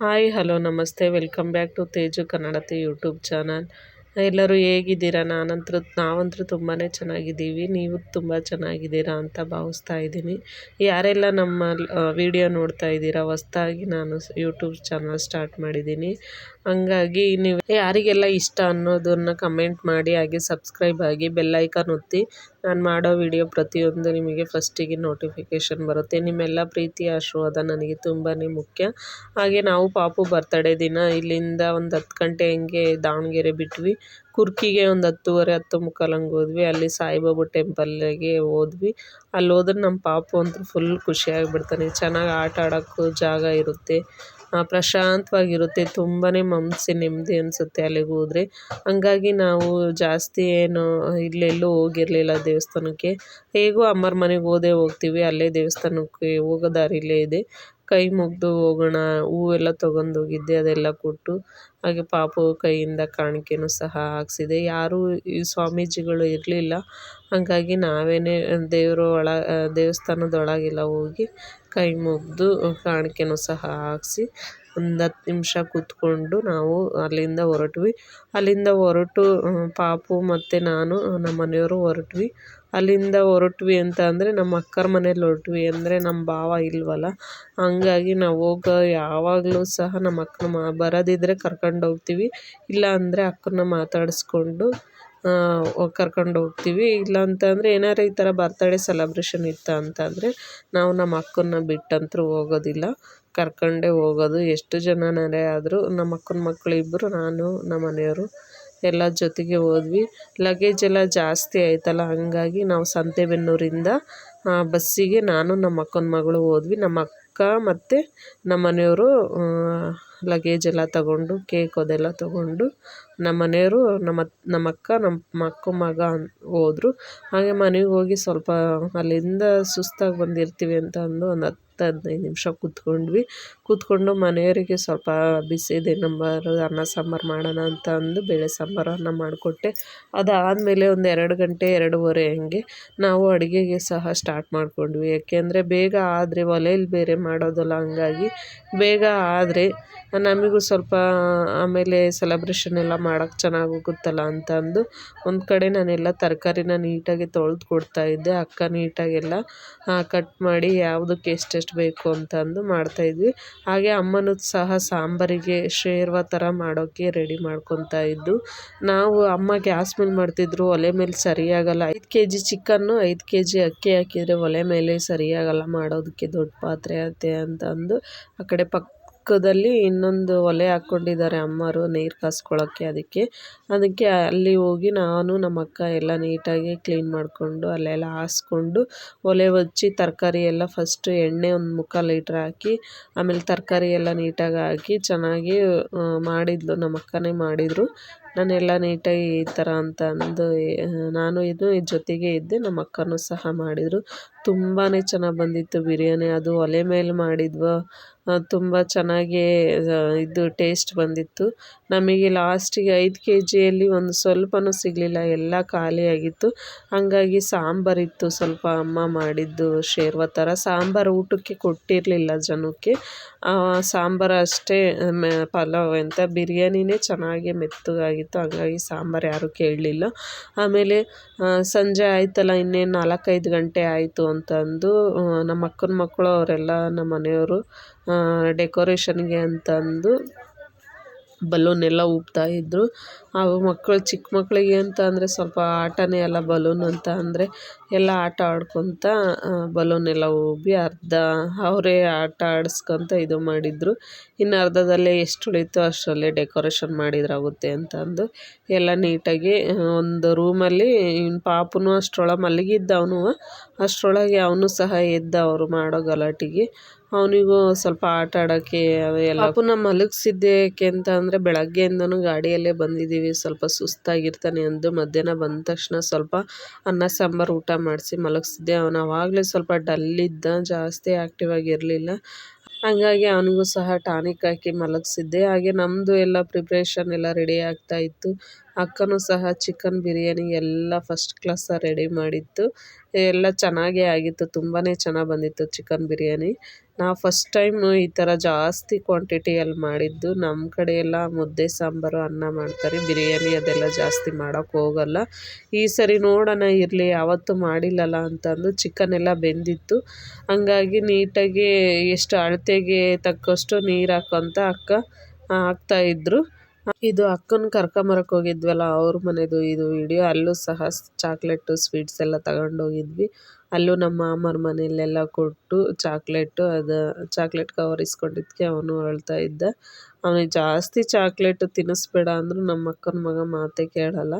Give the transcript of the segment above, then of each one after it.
Hi, hello, ನಮಸ್ತೆ. Welcome back to Teju Kannadathi YouTube channel. ಎಲ್ಲರೂ ಹೇಗಿದ್ದೀರಾ? ನಾನಂತರೂ, ನಾವಂತರೂ ತುಂಬಾ ಚೆನ್ನಾಗಿದ್ದೀವಿ. ನೀವು ತುಂಬ ಚೆನ್ನಾಗಿದ್ದೀರಾ ಅಂತ ಭಾವಿಸ್ತಾ ಇದ್ದೀನಿ. ಯಾರೆಲ್ಲ ನಮ್ಮ ವಿಡಿಯೋ ನೋಡ್ತಾ ಇದ್ದೀರಾ, ಹೊಸ್ದಾಗಿ ನಾನು ಯೂಟ್ಯೂಬ್ ಚಾನಲ್ ಸ್ಟಾರ್ಟ್ ಮಾಡಿದ್ದೀನಿ. ಹಂಗಾಗಿ ನೀವು ಯಾರಿಗೆಲ್ಲ ಇಷ್ಟ ಅನ್ನೋದನ್ನು ಕಮೆಂಟ್ ಮಾಡಿ, ಹಾಗೆ ಸಬ್ಸ್ಕ್ರೈಬ್ ಆಗಿ ಬೆಲ್ಲೈಕನ್ ಒತ್ತಿ ನಾನು ಮಾಡೋ ವಿಡಿಯೋ ಪ್ರತಿಯೊಂದು ನಿಮಗೆ ಫಸ್ಟಿಗೆ ನೋಟಿಫಿಕೇಷನ್ ಬರುತ್ತೆ. ನಿಮ್ಮೆಲ್ಲ ಪ್ರೀತಿ ಆಶೀರ್ವಾದ ನನಗೆ ತುಂಬಾ ಮುಖ್ಯ. ಹಾಗೆ ನಾವು ಪಾಪು ಬರ್ತಡೇ ದಿನ ಇಲ್ಲಿಂದ ಒಂದು ಹತ್ತು ಗಂಟೆ ಹಂಗೆ ದಾವಣಗೆರೆ ಬಿಟ್ವಿ. ಕುರ್ಕಿಗೆ ಒಂದು ಹತ್ತುವರೆ, ಹತ್ತು ಮುಕ್ಕಾಲಂಗೆ ಹೋದ್ವಿ. ಅಲ್ಲಿ ಸಾಯಿಬಾಬು ಟೆಂಪಲ್ಗೆ ಹೋದ್ವಿ. ಅಲ್ಲಿ ಹೋದ್ರೆ ನಮ್ಮ ಪಾಪು ಅಂತೂ ಫುಲ್ ಖುಷಿಯಾಗಿಬಿಡ್ತಾನೆ ಚೆನ್ನಾಗಿ ಆಟ ಆಡೋಕ್ಕೂ ಜಾಗ ಇರುತ್ತೆ. ಪ್ರಶಾಂತವಾಗಿರುತ್ತೆ. ತುಂಬಾ ಮನಸ್ಸು ನೆಮ್ಮದಿ ಅನಿಸುತ್ತೆ ಅಲ್ಲಿಗೆ ಹೋದ್ರೆ. ಹಂಗಾಗಿ ನಾವು ಜಾಸ್ತಿ ಏನು ಇಲ್ಲೆಲ್ಲೂ ಹೋಗಿರಲಿಲ್ಲ ದೇವಸ್ಥಾನಕ್ಕೆ. ಹೇಗೂ ಅಮ್ಮರ ಮನೆಗೆ ಹೋದೆ ಹೋಗ್ತೀವಿ. ಅಲ್ಲೇ ದೇವಸ್ಥಾನಕ್ಕೆ ಹೋಗೋ ದಾರಿಲೇ ಇದೆ. ಕೈ ಮುಗಿದು ಹೋಗೋಣ, ಹೂವೆಲ್ಲ ತೊಗೊಂಡೋಗಿದ್ದೆ, ಅದೆಲ್ಲ ಕೊಟ್ಟು ಹಾಗೆ ಪಾಪು ಕೈಯಿಂದ ಕಾಣಿಕೆನೂ ಸಹ ಹಾಕ್ಸಿದೆ. ಯಾರೂ ಈ ಸ್ವಾಮೀಜಿಗಳು ಇರಲಿಲ್ಲ. ಹಾಗಾಗಿ ನಾವೇ ದೇವರು ಒಳ, ದೇವಸ್ಥಾನದೊಳಗೆಲ್ಲ ಹೋಗಿ ಕೈ ಮುಗಿದು ಕಾಣಿಕೆನೂ ಸಹ ಹಾಕ್ಸಿ ಒಂದು ಹತ್ತು ನಿಮಿಷ ಕೂತ್ಕೊಂಡು ನಾವು ಅಲ್ಲಿಂದ ಹೊರಟ್ವಿ. ಅಲ್ಲಿಂದ ಹೊರಟು, ಪಾಪು ಮತ್ತು ನಾನು, ನಮ್ಮ ಮನೆಯವರು ಹೊರಟ್ವಿ. ಅಲ್ಲಿಂದ ಹೊರಟ್ವಿ ಅಂತ ಅಂದರೆ ನಮ್ಮ ಅಕ್ಕರ ಮನೇಲಿ ಹೊರಟ್ವಿ ಅಂದರೆ ನಮ್ಮ ಭಾವ ಇಲ್ವಲ್ಲ? ಹಂಗಾಗಿ ನಾವು ಹೋಗೋ ಯಾವಾಗಲೂ ಸಹ ನಮ್ಮ ಅಕ್ಕನ ಮಾ ಬರೋದಿದ್ರೆ ಕರ್ಕೊಂಡು ಹೋಗ್ತೀವಿ. ಇಲ್ಲ ಅಂದರೆ ಅಕ್ಕನ ಮಾತಾಡಿಸ್ಕೊಂಡು ಕರ್ಕೊಂಡು ಹೋಗ್ತೀವಿ. ಇಲ್ಲ ಅಂತಂದರೆ ಏನಾದ್ರು ಈ ಥರ ಬರ್ತಡೇ ಸೆಲೆಬ್ರೇಷನ್ ಇತ್ತು ಅಂತಂದರೆ ನಾವು ನಮ್ಮ ಅಕ್ಕನ್ನ ಬಿಟ್ಟಂತೂ ಹೋಗೋದಿಲ್ಲ. ಕರ್ಕೊಂಡೇ ಹೋಗೋದು. ಎಷ್ಟು ಜನರೇ ಆದರೂ ನಮ್ಮ ಅಕ್ಕನ ಮಕ್ಕಳು ಇಬ್ಬರು ನಾನು, ನಮ್ಮ ಮನೆಯವರು. ಎಲ್ಲ ಜೊತೆಗೆ ಹೋದ್ವಿ. ಲಗೇಜ್ ಎಲ್ಲ ಜಾಸ್ತಿ ಆಯಿತಲ್ಲ, ಹಾಗಾಗಿ ನಾವು ಸಂತೆಬೆನ್ನೂರಿಂದ ಬಸ್ಸಿಗೆ ನಾನು ನಮ್ಮ ಅಕ್ಕನ ಮಗಳು ಹೋದ್ವಿ. ನಮ್ಮ ಅಕ್ಕ ಮತ್ತು ನಮ್ಮ ಮನೆಯವರು ಲಗೇಜ್ ಎಲ್ಲ ತಗೊಂಡು ಕೇಕ್ ಅದೆಲ್ಲ ತಗೊಂಡು, ನಮ್ಮ ಮನೆಯವರು, ನಮ್ಮ ನಮ್ಮ ಅಕ್ಕ ನಮ್ಮ ಅಕ್ಕ ಮಗ ಹೋದ್ರು. ಹಾಗೆ ಮನೆಗೆ ಹೋಗಿ ಸ್ವಲ್ಪ ಅಲ್ಲಿಂದ ಸುಸ್ತಾಗಿ ಬಂದಿರ್ತೀವಿ ಅಂತ ಅಂದು ಒಂದು ಹತ್ತು ಹದಿನೈದು ನಿಮಿಷ ಕೂತ್ಕೊಂಡ್ವಿ. ಕೂತ್ಕೊಂಡು ಮನೆಯವರಿಗೆ ಸ್ವಲ್ಪ ಬಿಸಿದೆ ನಂಬರು ಅನ್ನ ಸಾಂಬಾರು ಮಾಡೋಣ ಅಂತ ಅಂದು ಬೇಳೆ ಸಾಂಬಾರು ಅನ್ನ ಮಾಡಿಕೊಟ್ಟೆ. ಅದಾದಮೇಲೆ ಒಂದು ಎರಡು ಗಂಟೆ, ಎರಡೂವರೆ ಹಂಗೆ ನಾವು ಅಡುಗೆಗೆ ಸಹ ಸ್ಟಾರ್ಟ್ ಮಾಡಿಕೊಂಡ್ವಿ. ಯಾಕೆಂದರೆ ಬೇಗ ಆದರೆ ಒಲೆಯಲ್ಲಿ ಬೇರೆ ಮಾಡೋದಲ್ಲ, ಹಂಗಾಗಿ ಬೇಗ ಆದರೆ ನಮಗೂ ಸ್ವಲ್ಪ ಆಮೇಲೆ ಸೆಲೆಬ್ರೇಷನ್ ಎಲ್ಲ ಮಾಡೋಕ್ಕೆ ಚೆನ್ನಾಗಿ ಹೋಗುತ್ತಲ್ಲ ಅಂತ ಅಂದು ಒಂದು ಕಡೆ ನಾನೆಲ್ಲ ತರಕಾರಿನ ನೀಟಾಗಿ ತೊಳೆದು ಕೊಡ್ತಾಯಿದ್ದೆ ಅಕ್ಕ ನೀಟಾಗೆಲ್ಲ ಕಟ್ ಮಾಡಿ ಯಾವುದಕ್ಕೆ ಎಷ್ಟೆಷ್ಟು ಬೇಕು ಅಂತಂದು ಮಾಡ್ತಾಯಿದ್ವಿ ಹಾಗೆ ಅಮ್ಮನೂ ಸಹ ಸಾಂಬಾರಿಗೆ ಶೇರ್ವ ಥರ ಮಾಡೋಕ್ಕೆ ರೆಡಿ ಮಾಡ್ಕೊತಾ ಇದ್ದು, ನಾವು ಅಮ್ಮ ಗ್ಯಾಸ್ ಮೇಲೆ ಮಾಡ್ತಿದ್ರು, ಒಲೆ ಮೇಲೆ ಸರಿಯಾಗಲ್ಲ. ಐದು ಕೆ ಜಿ ಚಿಕನ್ನು ಐದು ಕೆ ಜಿ ಅಕ್ಕಿ ಹಾಕಿದರೆ ಒಲೆ ಮೇಲೆ ಸರಿಯಾಗಲ್ಲ, ಮಾಡೋದಕ್ಕೆ ದೊಡ್ಡ ಪಾತ್ರೆ ಅಂತೆ ಅಂತಂದು ಆ ಕಡೆ ಪಕ್ಕ ಪಕ್ಕದಲ್ಲಿ ಇನ್ನೊಂದು ಒಲೆ ಹಾಕ್ಕೊಂಡಿದ್ದಾರೆ ಅಮ್ಮರು, ನೀರು ಕಾಸ್ಕೊಳ್ಳೋಕ್ಕೆ ಅದಕ್ಕೆ. ಅದಕ್ಕೆ ಅಲ್ಲಿ ಹೋಗಿ ನಾನು, ನಮ್ಮ ಅಕ್ಕ ಎಲ್ಲ ನೀಟಾಗಿ ಕ್ಲೀನ್ ಮಾಡಿಕೊಂಡು ಅಲ್ಲೆಲ್ಲ ಹಾಸ್ಕೊಂಡು ಒಲೆ ಹಚ್ಚಿ ತರಕಾರಿ ಎಲ್ಲ ಫಸ್ಟು ಎಣ್ಣೆ ಒಂದು ಮುಕ್ಕಾಲು ಲೀಟ್ರ್ ಹಾಕಿ, ಆಮೇಲೆ ತರಕಾರಿ ಎಲ್ಲ ನೀಟಾಗಿ ಹಾಕಿ ಚೆನ್ನಾಗಿ ಮಾಡಿದ್ಲು. ನಮ್ಮ ಅಕ್ಕನೇ ಮಾಡಿದರು. ನಾನೆಲ್ಲ ನೀಟಾಗಿ ಈ ಥರ ಅಂತ ಅಂದು, ನಾನು ಇದು ಜೊತೆಗೆ ಇದ್ದೆ, ನಮ್ಮ ಅಕ್ಕನೂ ಸಹ ಮಾಡಿದರು. ತುಂಬಾ ಚೆನ್ನಾಗಿ ಬಂದಿತ್ತು ಬಿರಿಯಾನಿ. ಅದು ಒಲೆ ಮೇಲೆ ಮಾಡಿದ್ವು. ತುಂಬ ಚೆನ್ನಾಗಿ ಇದು ಟೇಸ್ಟ್ ಬಂದಿತ್ತು. ನಮಗೆ ಲಾಸ್ಟಿಗೆ ಐದು ಕೆ ಜಿಯಲ್ಲಿ ಒಂದು ಸ್ವಲ್ಪನೂ ಸಿಗಲಿಲ್ಲ. ಎಲ್ಲ ಖಾಲಿಯಾಗಿತ್ತು ಹಾಗಾಗಿ ಸಾಂಬಾರಿತ್ತು ಸ್ವಲ್ಪ ಅಮ್ಮ ಮಾಡಿದ್ದು ಶೇರ್ವ ಥರ. ಸಾಂಬಾರು ಊಟಕ್ಕೆ ಕೊಟ್ಟಿರಲಿಲ್ಲ ಜನಕ್ಕೆ. ಸಾಂಬಾರು ಅಷ್ಟೇ ಪಲಾವ್ ಅಂತ ಬಿರಿಯಾನಿನೇ ಚೆನ್ನಾಗಿ ಮೆತ್ತಗಾಗಿತ್ತು, ಹಾಗಾಗಿ ಸಾಂಬಾರು ಯಾರೂ ಕೇಳಲಿಲ್ಲ. ಆಮೇಲೆ ಸಂಜೆ ಆಯಿತಲ್ಲ, ಇನ್ನೇನು ನಾಲ್ಕೈದು ಗಂಟೆ ಆಯಿತು ಅಂತಂದು ನಮ್ಮ ಅಕ್ಕನ ಮಕ್ಕಳು ಅವರೆಲ್ಲ ನಮ್ಮ ಮನೆಯವರು ಡೆಕೋರೇಷನ್ಗೆ ಅಂತಂದು ಬಲೂನ್ ಎಲ್ಲ ಇದ್ದರು ಅವು ಮಕ್ಕಳು, ಚಿಕ್ಕ ಮಕ್ಕಳಿಗೆ ಅಂತ ಅಂದರೆ ಸ್ವಲ್ಪ ಆಟನೇ ಅಲ್ಲ ಬಲೂನ್ ಅಂತ ಅಂದರೆ ಎಲ್ಲ ಆಟ ಆಡ್ಕೊತ ಬಲೂನ್ ಎಲ್ಲ ಉಬ್ಬಿ ಅರ್ಧ ಅವರೇ ಆಟ ಆಡ್ಸ್ಕೊತ ಇದು ಮಾಡಿದರು. ಇನ್ನು ಅರ್ಧದಲ್ಲೇ ಎಷ್ಟು ಉಳೀತೋ ಅಷ್ಟರಲ್ಲೇ ಡೆಕೋರೇಷನ್ ಮಾಡಿದ್ರಾಗುತ್ತೆ ಅಂತ ಅಂದು ಎಲ್ಲ ನೀಟಾಗಿ ಒಂದು ರೂಮಲ್ಲಿ ಇನ್ನು ಪಾಪುನು ಅಷ್ಟರೊಳಗೆ ಮಲಗಿದ್ದ ಅವನು, ಅಷ್ಟರೊಳಗೆ ಅವನು ಸಹ ಎದ್ದ ಅವರು ಮಾಡೋ ಗಲಾಟೆಗೆ. ಅವನಿಗೂ ಸ್ವಲ್ಪ ಆಟ ಆಡೋಕ್ಕೆ ಅವೆಲ್ಲ ಪಾಪುನ ಮಲಗಿಸಿದ್ದೆ ಏಕೆ ಅಂತ ಅಂದರೆ ಬೆಳಗ್ಗೆಯಿಂದನೂ ಗಾಡಿಯಲ್ಲೇ ಬಂದಿದ್ದೀವಿ. ಸ್ವಲ್ಪ ಸುಸ್ತಾಗಿರ್ತಾನೆ ಅಂದು ಮಧ್ಯಾಹ್ನ ಬಂದ ತಕ್ಷಣ ಸ್ವಲ್ಪ ಅನ್ನ, ಸಾಂಬಾರು, ಊಟ ಮಾಡಿಸಿ ಮಲಗಿಸಿದ್ದೆ ಅವನು ಆವಾಗಲೇ ಸ್ವಲ್ಪ ಡಲ್ಲಿದ್ದ ಜಾಸ್ತಿ ಆ್ಯಕ್ಟಿವ್ ಆಗಿರಲಿಲ್ಲ. ಹಾಗಾಗಿ ಅವನಿಗೂ ಸಹ ಟಾನಿಕ್ ಹಾಕಿ ಮಲಗಿಸಿದ್ದೆ. ಹಾಗೆ ನಮ್ಮದು ಎಲ್ಲ ಪ್ರಿಪ್ರೇಷನ್ ಎಲ್ಲ ರೆಡಿ ಆಗ್ತಾಯಿತ್ತು ಅಕ್ಕನೂ ಸಹ ಚಿಕನ್ ಬಿರಿಯಾನಿ ಎಲ್ಲ ಫಸ್ಟ್ ಕ್ಲಾಸಾಗಿ ರೆಡಿ ಮಾಡಿತ್ತು. ಎಲ್ಲ ಚೆನ್ನಾಗೇ ಆಗಿತ್ತು ತುಂಬಾ ಚೆನ್ನಾಗಿ ಬಂದಿತ್ತು ಚಿಕನ್ ಬಿರಿಯಾನಿ. ನಾವು ಫಸ್ಟ್ ಟೈಮು ಈ ಥರ ಜಾಸ್ತಿ ಕ್ವಾಂಟಿಟಿಯಲ್ಲಿ ಮಾಡಿದ್ದು. ನಮ್ಮ ಕಡೆ ಎಲ್ಲ ಮುದ್ದೆ, ಸಾಂಬಾರು, ಅನ್ನ ಮಾಡ್ತಾರೆ. ಬಿರಿಯಾನಿ ಅದೆಲ್ಲ ಜಾಸ್ತಿ ಮಾಡೋಕ್ಕೆ ಹೋಗಲ್ಲ. ಈ ಸರಿ ನೋಡೋಣ ಇರಲಿ, ಯಾವತ್ತೂ ಮಾಡಿಲ್ಲಲ್ಲ ಅಂತಂದು ಚಿಕನ್ ಎಲ್ಲ ಬೆಂದಿತ್ತು. ಹಂಗಾಗಿ ನೀಟಾಗಿ ಎಷ್ಟು ಅಳತೆಗೆ ತಕ್ಕಷ್ಟು ನೀರು ಹಾಕೊಂತ ಅಕ್ಕ ಹಾಕ್ತಾಯಿದ್ರು ಇದು ಅಕ್ಕನ ಕರ್ಕೊಂಬರಕ್ಕೆ ಹೋಗಿದ್ವಲ್ಲ, ಅವ್ರ ಮನೆದು ಇದು ವಿಡಿಯೋ ಅಲ್ಲೂ ಸಹ ಚಾಕ್ಲೇಟು ಸ್ವೀಟ್ಸ್ ಎಲ್ಲ ತಗೊಂಡೋಗಿದ್ವಿ ಅಲ್ಲೂ ನಮ್ಮ ಮಾಮರ ಮನೆಯಲ್ಲೆಲ್ಲ ಕೊಟ್ಟು ಚಾಕ್ಲೇಟು ಅದು ಚಾಕ್ಲೇಟ್ ಕವರ್ ಇಸ್ಕೊಂಡಿದ್ಕೆ ಅವನು ಅಳ್ತಾ ಇದ್ದ. ಅವನಿಗೆ ಜಾಸ್ತಿ ಚಾಕ್ಲೇಟು ತಿನ್ನಿಸ್ಬೇಡ ಅಂದರೂ ನಮ್ಮ ಅಕ್ಕನ ಮಗ ಮಾತೇ ಕೇಳಲ್ಲ.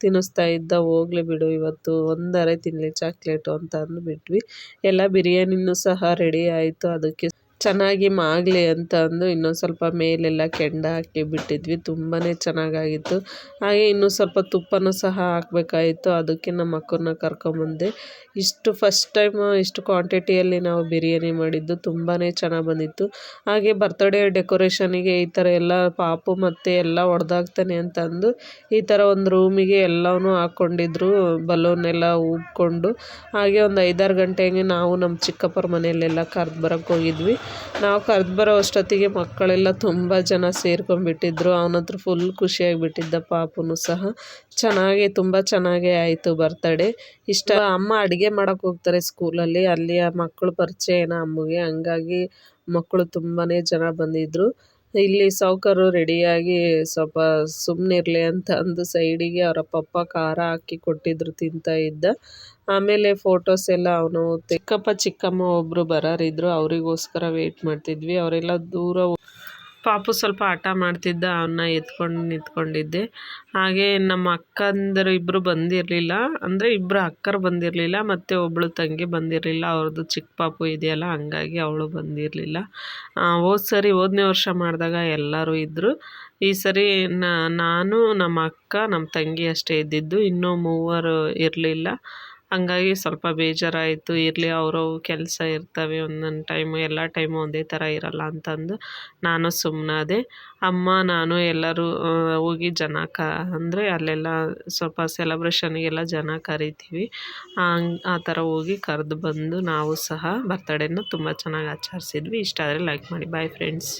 ತಿನ್ನಿಸ್ತಾ ಇದ್ದ, ಹೋಗ್ಲಿ ಬಿಡು, ಇವತ್ತು ಒಂದರೆ ತಿನ್ನಲಿ ಚಾಕ್ಲೇಟು ಅಂತ ಅಂದುಬಿಟ್ವಿ. ಎಲ್ಲ ಬಿರಿಯಾನಿನೂ ಸಹ ರೆಡಿ ಆಯಿತು, ಅದಕ್ಕೆ ಚೆನ್ನಾಗಿ ಮಾಗಲಿ ಅಂತ ಅಂದು ಇನ್ನೊಂದು ಸ್ವಲ್ಪ ಮೇಲೆಲ್ಲ ಕೆಂಡ ಹಾಕಿ ಬಿಟ್ಟಿದ್ವಿ. ತುಂಬಾ ಚೆನ್ನಾಗಾಗಿತ್ತು. ಹಾಗೆ ಇನ್ನೂ ಸ್ವಲ್ಪ ತುಪ್ಪನೂ ಸಹ ಹಾಕಬೇಕಾಗಿತ್ತು ಅದಕ್ಕೆ ನಮ್ಮ ಅಕ್ಕನ ಕರ್ಕೊಂಬಂದೆ. ಇಷ್ಟು ಫಸ್ಟ್ ಟೈಮು ಇಷ್ಟು ಕ್ವಾಂಟಿಟಿಯಲ್ಲಿ ನಾವು ಬಿರಿಯಾನಿ ಮಾಡಿದ್ದು ತುಂಬಾ ಚೆನ್ನಾಗಿ ಬಂದಿತ್ತು. ಹಾಗೆ ಬರ್ತಡೇ ಡೆಕೋರೇಷನಿಗೆ ಈ ಥರ ಎಲ್ಲ ಪಾಪು ಮತ್ತು ಎಲ್ಲ ಹೊಡೆದಾಗ್ತಾನೆ ಅಂತ ಅಂದು ಈ ಥರ ಒಂದು ರೂಮಿಗೆ ಎಲ್ಲವೂ ಹಾಕ್ಕೊಂಡಿದ್ರು ಬಲೂನ್ ಎಲ್ಲ ಊದ್ಕೊಂಡು ಹಾಗೆ ಒಂದು ಐದಾರು ಗಂಟೆಗೆ ನಾವು ನಮ್ಮ ಚಿಕ್ಕಪ್ಪರ ಮನೆಯಲ್ಲೆಲ್ಲ ಕರ್ದು ಬರೋಕ್ಕೆ ಹೋಗಿದ್ವಿ. ನಾವು ಕರೆದು ಬರೋ ಅಷ್ಟೊತ್ತಿಗೆ ಮಕ್ಕಳೆಲ್ಲ ತುಂಬ ಜನ ಸೇರ್ಕೊಂಡ್ಬಿಟ್ಟಿದ್ರು. ಅವನತ್ರ ಫುಲ್ ಖುಷಿಯಾಗಿಬಿಟ್ಟಿದ್ದ ಪಾಪುನು ಸಹ. ಚೆನ್ನಾಗಿ, ತುಂಬ ಚೆನ್ನಾಗೇ ಆಯಿತು ಬರ್ತಡೇ ಇಷ್ಟ ಅಮ್ಮ ಅಡುಗೆ ಮಾಡೋಕ್ಕೆ ಹೋಗ್ತಾರೆ ಸ್ಕೂಲಲ್ಲಿ ಅಲ್ಲಿ ಆ ಮಕ್ಕಳು ಏನೋ ಅಮ್ಮಗೆ. ಹಂಗಾಗಿ ಮಕ್ಕಳು ತುಂಬಾ ಜನ ಬಂದಿದ್ದರು ಇಲ್ಲಿ ಸಾವುಕಾರು ರೆಡಿಯಾಗಿ ಸ್ವಲ್ಪ ಸುಮ್ಮನಿರಲಿ ಅಂತ ಅಂದು ಸೈಡಿಗೆ ಅವರ ಪಪ್ಪ ಖಾರ ಹಾಕಿ ಕೊಟ್ಟಿದ್ರು ತಿಂತಾ ಇದ್ದ. ಆಮೇಲೆ ಫೋಟೋಸ್ ಎಲ್ಲ ಅವನು ಚಿಕ್ಕಪ್ಪ ಚಿಕ್ಕಮ್ಮ ಒಬ್ಬರು ಬರೋರಿದ್ರು, ಅವರಿಗೋಸ್ಕರ ವೆಯ್ಟ್ ಮಾಡ್ತಿದ್ವಿ. ಅವರೆಲ್ಲ ದೂರ ಪಾಪು ಸ್ವಲ್ಪ ಹಠ ಮಾಡ್ತಿದ್ದ ಅವನ್ನ ಎತ್ಕೊಂಡು ನಿಂತ್ಕೊಂಡಿದ್ದೆ. ಹಾಗೆ ನಮ್ಮ ಅಕ್ಕಂದಿರು ಇಬ್ಬರು ಬಂದಿರಲಿಲ್ಲ. ಅಂದರೆ ಇಬ್ಬರು ಅಕ್ಕರು ಬಂದಿರಲಿಲ್ಲ, ಮತ್ತು ಒಬ್ಬಳು ತಂಗಿ ಬಂದಿರಲಿಲ್ಲ. ಅವ್ರದ್ದು ಚಿಕ್ಕ ಪಾಪು ಇದೆಯಲ್ಲ, ಹಂಗಾಗಿ ಅವಳು ಬಂದಿರಲಿಲ್ಲ. ಹೋದ ಸರಿ, ಹೋದನೇ ವರ್ಷ ಮಾಡಿದಾಗ ಎಲ್ಲರೂ ಇದ್ದರು ಈ ಸರಿ ನಾನು, ನಮ್ಮ ಅಕ್ಕ, ನಮ್ಮ ತಂಗಿ ಅಷ್ಟೇ ಇದ್ದಿದ್ದು. ಇನ್ನೂ ಮೂವರು ಇರಲಿಲ್ಲ. ಹಂಗಾಗಿ ಸ್ವಲ್ಪ ಬೇಜಾರಾಯಿತು. ಇರಲಿ, ಅವರು ಕೆಲಸ ಇರ್ತವೆ ಒಂದೊಂದು ಟೈಮು ಎಲ್ಲ ಟೈಮು ಒಂದೇ ಥರ ಇರಲ್ಲ ಅಂತಂದು ನಾನು ಸುಮ್ಮನಾದೆ ಅಮ್ಮ, ನಾನು ಎಲ್ಲರೂ ಹೋಗಿ ಜನ ಕ, ಅಂದರೆ ಅಲ್ಲೆಲ್ಲ ಸ್ವಲ್ಪ ಸೆಲೆಬ್ರೇಷನ್ಗೆಲ್ಲ ಜನ ಕರಿತೀವಿ. ಹಂಗೆ ಆ ಥರ ಹೋಗಿ ಕರೆದು ಬಂದು ನಾವು ಸಹ ಬರ್ತಡೇನ ತುಂಬ ಚೆನ್ನಾಗಿ ಆಚರಿಸಿದ್ವಿ. ಇಷ್ಟ ಆದರೆ ಲೈಕ್ ಮಾಡಿ. Bye friends